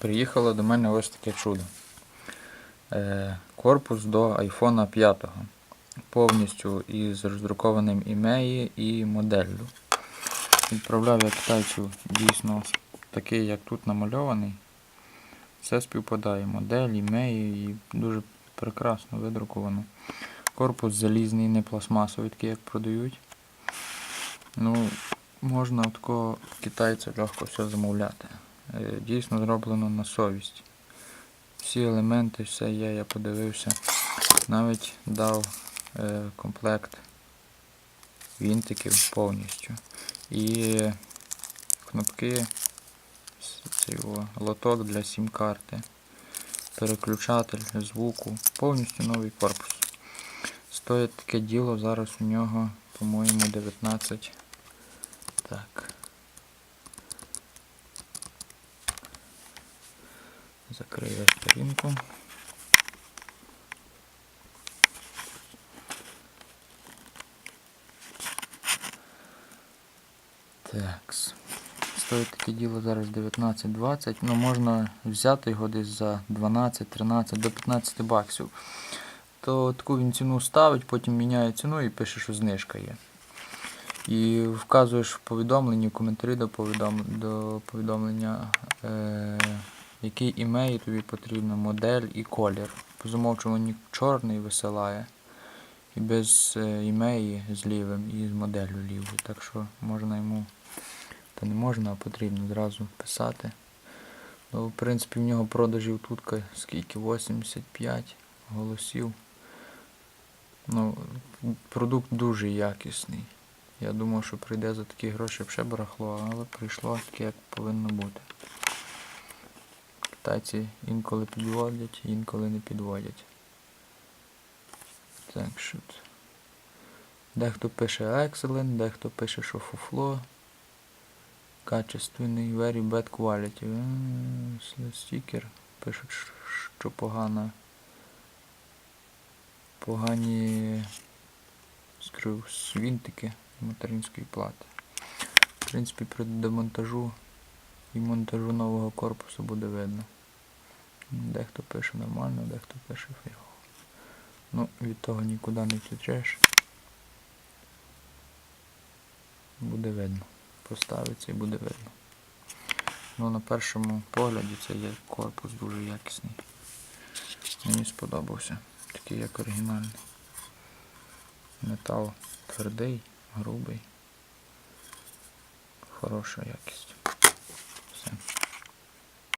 Приїхало до мене ось таке чудо. Е, корпус до iPhone 5. Повністю із роздрукованим імеї і моделлю. Відправляв я китайцю дійсно такий, як тут намальований. Все співпадає. Модель, імеї і дуже прекрасно видруковано. Корпус залізний, не пластмасовий, такий, як продають. Ну, можна такого китайця легко все замовляти. Е, Дійсно зроблено на совість. Всі елементи, все є, я подивився. Навіть дав е, комплект вінтиків повністю. І кнопки, цей лоток для сім-карти, переключатель звуку, повністю новий корпус. Стоїть таке діло, зараз у нього, по-моєму, 19. Так. Закрию сторінку. Такс. Стоїть таке діло зараз 19-20. Ну, можна взяти його десь за 12-13 до 15 баксів. То таку він ціну ставить, потім міняє ціну і пише, що знижка є. І вказуєш в повідомленні, в коментарі до, повідом... до повідомлення, е... який імей тобі потрібно, модель і колір. По замовчуванню чорний висилає. І без е, імеї з лівим, і з моделлю лівою. Так що можна йому, та не можна, а потрібно зразу писати. Ну, в принципі, в нього продажів тут скільки? 85 голосів. Ну, продукт дуже якісний. Я думав, що прийде за такі гроші ще барахло, але прийшло таке, як повинно бути. Китайці інколи підводять, інколи не підводять. Так що. Дехто пише excellent, дехто пише, що фуфло. Качественний, very bad quality. Е, Стікер. Пишуть, що погана. Погані скрив свінтики материнської плати. В принципі, при демонтажу і монтажу нового корпусу буде видно. Дехто пише нормально, дехто пише фігово. Ну, від того нікуди не втечеш. Буде видно. Поставиться і буде видно. Ну, на першому погляді це є корпус дуже якісний. Мені сподобався. Такий як оригінальний. Метал твердий, грубий. Хороша якість.